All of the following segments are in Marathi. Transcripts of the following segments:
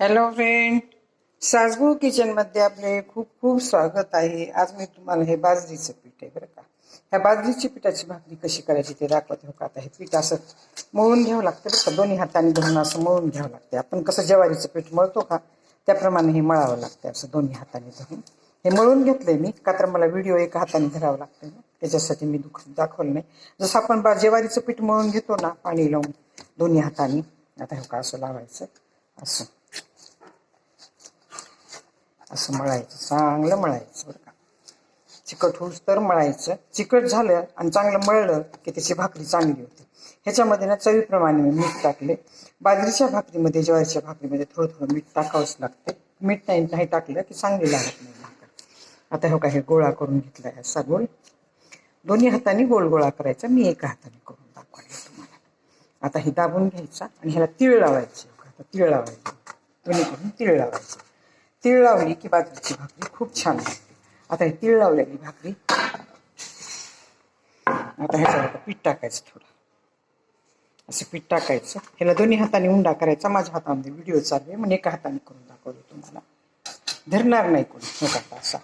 हॅलो फ्रेंड सासबू किचनमध्ये आपले खूप खूप स्वागत आहे. आज मी तुम्हाला हे बाजरीचं पीठ आहे बरं का. ह्या बाजरीची पिठाची भाकरी कशी करायची ते दाखवते हो का? आता हे पीठ असं मळून घ्यावं लागतं बरं का. दोन्ही हाताने धरून असं मळून घ्यावं लागते. आपण कसं ज्वारीचं पीठ मळतो का त्याप्रमाणे हे मळावं लागतं. असं दोन्ही हाताने धरून. हे मळून घेतलंय मी का तर मला व्हिडिओ एका हाताने धरावं लागतं. ना त्याच्यासाठी मी दुख दाखवलं नाही. जसं आपण बा ज्वारीचं पीठ मळून घेतो ना पाणी लावून दोन्ही हाताने. आता हो का असं लावायचं. असं. असं मळायचं चांगलं मळायचं बरं का. चिकट होऊस तर मळायचं चिकट झालं आणि चांगलं मळलं की त्याची भाकरी चांगली होते. ह्याच्यामध्ये ना चवीप्रमाणे मी मीठ टाकले. बाजरीच्या भाकरीमध्ये ज्वारीच्या भाकरीमध्ये थोडं थोडं मीठ टाकावंच लागते. मीठ नाही नाही टाकलं की चांगली लागत नाही भाकर. आता हो का हे गोळा करून घेतला आहे असा गोल दोन्ही हाताने गोल गोळा करायचा मी एका हाताने करून दाखवायला तुम्हाला. आता हे दाबून घ्यायचा आणि ह्याला तीळ लावायचे. का? आता तीळ लावायचे. दोन्ही करून तीळ लावायचे. तीळ लावली की बाजरीची भाकरी. खूप छान लागते आता हे तीळ लावलेली भाकरी. आता ह्याच्यावर पीठ टाकायचं थोडं. असं पीठ टाकायचं. ह्याला दोन्ही हाताने उंडा करायचा. माझ्या हातामध्ये व्हिडिओ चालू आहे. म्हणून एका हाताने करून दाखवलं तुम्हाला. धरणार नाही कोणी. हो का असा.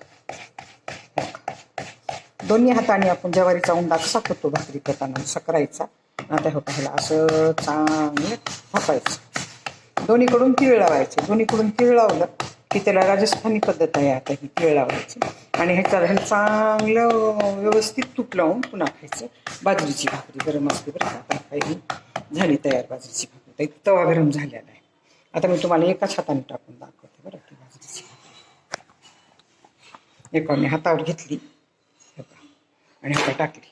दोन्ही हाताने आपण ज्वारीचा उंडा कसा करतो भाकरी करताना असा करायचा आता हो का ह्याला असं चांगलं थापायचं. दोन्हीकडून तीळ लावायचे. दोन्हीकडून तीळ लावलं. की त्याला राजस्थानी पद्धत आहे आता ही तीळ लावायची. आणि ह्याच्या ह्या चांगलं व्यवस्थित तूप लावून पुन्हा खायचं. बाजरीची भाकरी गरम असते बरं का आता काही झाली तयार बाजरीची भाकरी. तर तवा गरम झालेला आहे. आता मी तुम्हाला एकाच हाताने टाकून दाखवते बरं की बाजरीची भाकरी. मी हातावर घेतली. आणि हातात टाकली.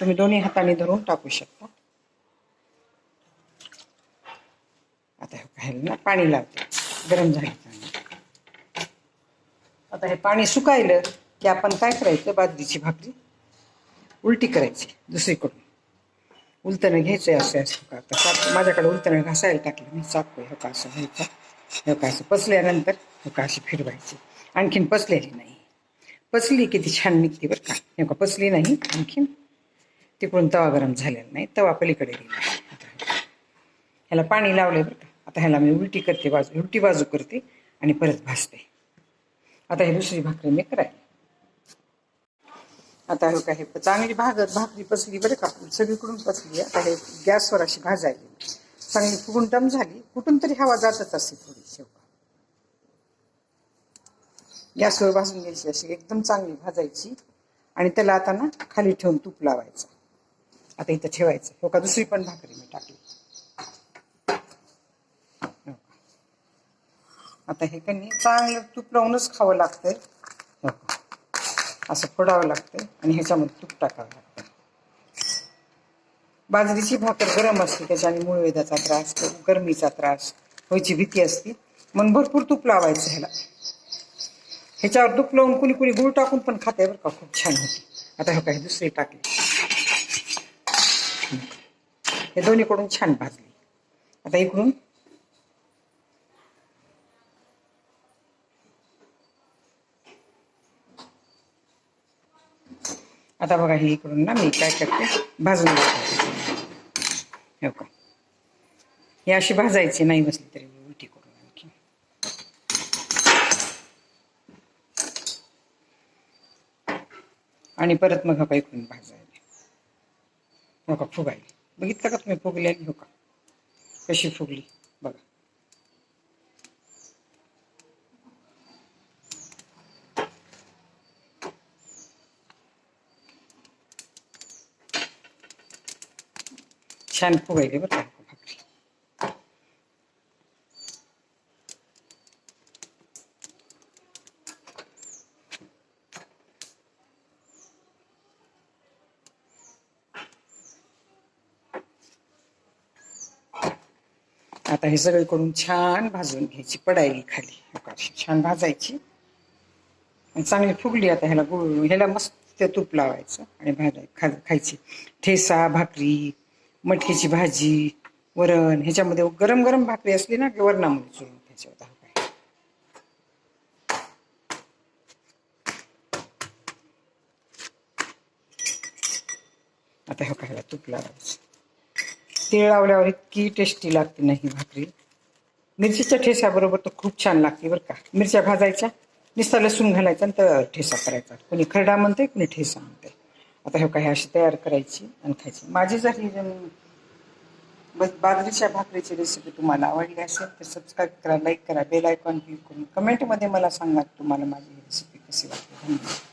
तुम्ही दोन्ही हाताने धरून टाकू शकता. आता हे पाणी लावते. गरम झाले आता हे पाणी सुकायलं की आपण काय करायचं? बाजरीची भाकरी उलटी करायची दुसरीकडून. उलतणं घ्यायचं असं असं. का आता साप माझ्याकडे उलटणं घासायला टाकलं मी साप हो का असं घ्यायचं हे का असं? पचल्यानंतर हे का अशी फिरवायची. आणखीन पचलेली नाही. पचली किती छान निघते बरं का. हे का पचली नाही आणखीन तिकडून तवा गरम झालेला नाही तवा पलीकडे गेला. ह्याला पाणी लावलंय बरं का. आता ह्याला मी उलटी करते बाजू उलटी बाजू करते आणि परत भाजते आता हे दुसरी भाकरी मी करायला. आता हे काय हे चांगली भागत भाकरी पचली बरं का सगळीकडून पचली आता हे गॅसवर अशी भाजायली. चांगली फुगून टम झाली कुठून तरी हवा जातच असते थोडी शेवका गॅसवर भाजून घ्यायची अशी एकदम चांगली भाजायची आणि त्याला आता ना खाली ठेवून तूप लावायचं. आता इथं ठेवायचं. हो का दुसरी पण भाकरी मी टाकली हो का. आता हे कणी चांगलं तूप लावूनच खावं लागतंय. हो. असं फोडावं लागतंय आणि ह्याच्यामध्ये तूप टाकावं लागतं बाजरीची भाकर गरम असते त्याच्याने मूळवेदाचा त्रास गरमीचा त्रास व्हायची भीती असते. म्हणून भरपूर तूप लावायचं ह्याला. ह्याच्यावर तूप लावून कुणी कुणी गुळ टाकून पण खाते बरं का खूप छान होते. आता हे काही दुसरी टाकली. हे दोन्हीकडून छान भाजली. आता इकडून आता बघा ही इकडून ना मी काय करते? भाजून घेते. हो का? हे अशी भाजायची नाही बसली तरी मी उलटी करून आणखी. आणि परत मग हका इकडून भाजायला. हो का? फुगायली. बघितलं का तुम्ही फुगलेली? हो का? कशी फुगली बघा छान फुगायली बरं का भाकरी आता हे सगळीकडून छान भाजून घ्यायची पडायली खाली. छान भाजायची. आणि चांगली फुगली आता ह्याला गुळ ह्याला मस्त तूप लावायचं आणि भाजाय खा खायची. ठेसा भाकरी मटकीची भाजी वरण ह्याच्यामध्ये गरम गरम भाकरी असली ना की वरणामध्ये चुरून खायची होता काय? आता ह्या ह्याला तूप लावायचं तीळ लावल्यावर इतकी टेस्टी लागते नाही भाकरी. मिरचीच्या ठेस्याबरोबर तर खूप छान लागते बरं का. मिरच्या भाजायच्या नुसता लसूण घालायचा आणि तर ठेसा करायचा. कोणी खरडा म्हणते कोणी ठेसा म्हणते आता हे काही अशी तयार करायची आणि खायची. माझी जर ही बाजरीच्या भाकरीची रेसिपी तुम्हाला आवडली असेल तर सबस्क्राईब करा लाईक करा बेल आयकॉन क्लिक करून कमेंटमध्ये मला सांगा तुम्हाला माझी ही रेसिपी कशी वाटते धन्यवाद.